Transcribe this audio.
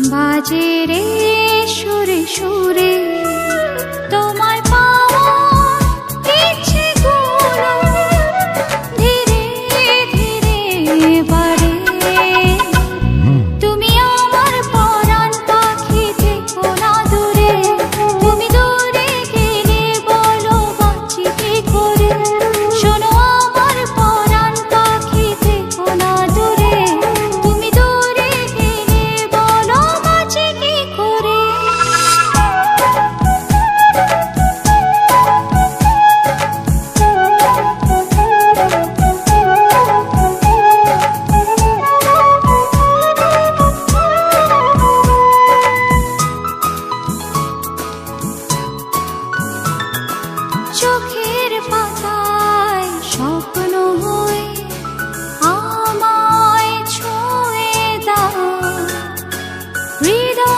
বাজে রে সুরে সুরে তোমার হৃদয়